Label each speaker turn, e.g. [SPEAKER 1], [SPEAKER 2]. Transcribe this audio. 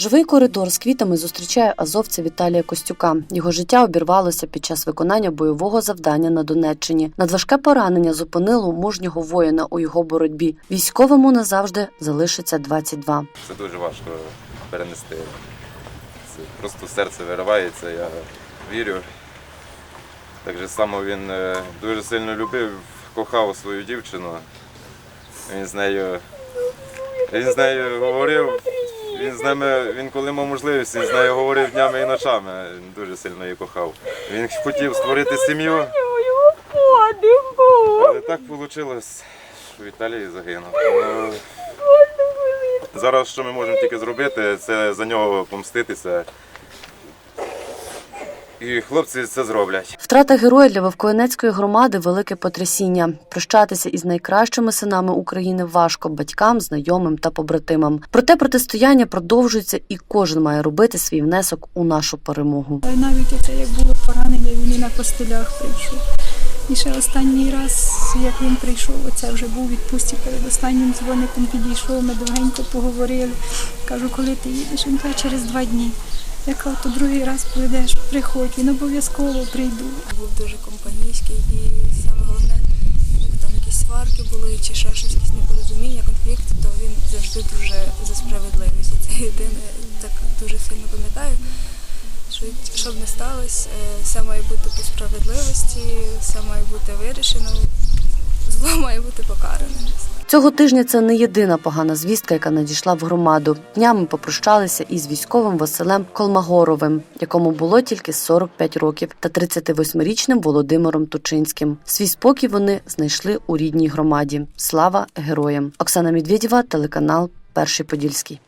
[SPEAKER 1] Живий коридор з квітами зустрічає азовця Віталія Костюка. Його життя обірвалося під час виконання бойового завдання на Донеччині. Надважке поранення зупинило мужнього воїна у його боротьбі. Військовому назавжди залишиться 22.
[SPEAKER 2] Це дуже важко перенести. Це просто серце виривається, я вірю. Так же само він е, дуже сильно любив, кохав свою дівчину. Він з нею, він з нею говорив, він з ними, він коли мав можливість, він з нею говорив днями і ночами. Він дуже сильно її кохав. Він хотів створити сім'ю, але так вийшло, що Віталій загинув. Зараз що ми можемо тільки зробити, це за нього помститися. І хлопці це зроблять.
[SPEAKER 1] Втрата героя для Вовкоєнецької громади велике потрясіння. Прощатися із найкращими синами України важко батькам, знайомим та побратимам. Проте протистояння продовжується, і кожен має робити свій внесок у нашу перемогу.
[SPEAKER 3] Навіть оце як було поранення, він і на костелях прийшов. І ще останній раз, як він прийшов, оце вже був відпустці перед останнім дзвоником підійшов, ми довгенько поговорили. Кажу, коли ти їдеш? Він каже, через два дні. Я то другий раз прийдеш, приходь, він обов'язково прийду.
[SPEAKER 4] був дуже компанійський і саме головне, як там якісь сварки були чи ще щось, якісь непорозуміння, конфлікт, то він завжди дуже за справедливість. Це єдине, так дуже сильно пам'ятаю. Що щоб не сталося, е, все має бути по справедливості, все має бути вирішено, зло має бути покаране.
[SPEAKER 1] Цього тижня це не єдина погана звістка, яка надійшла в громаду. Днями попрощалися із військовим Василем Колмагоровим, якому було тільки 45 років, та 38-річним Володимиром Тучинським. Свій спокій вони знайшли у рідній громаді. Слава героям! Оксана Медведєва, телеканал Перший Подільський.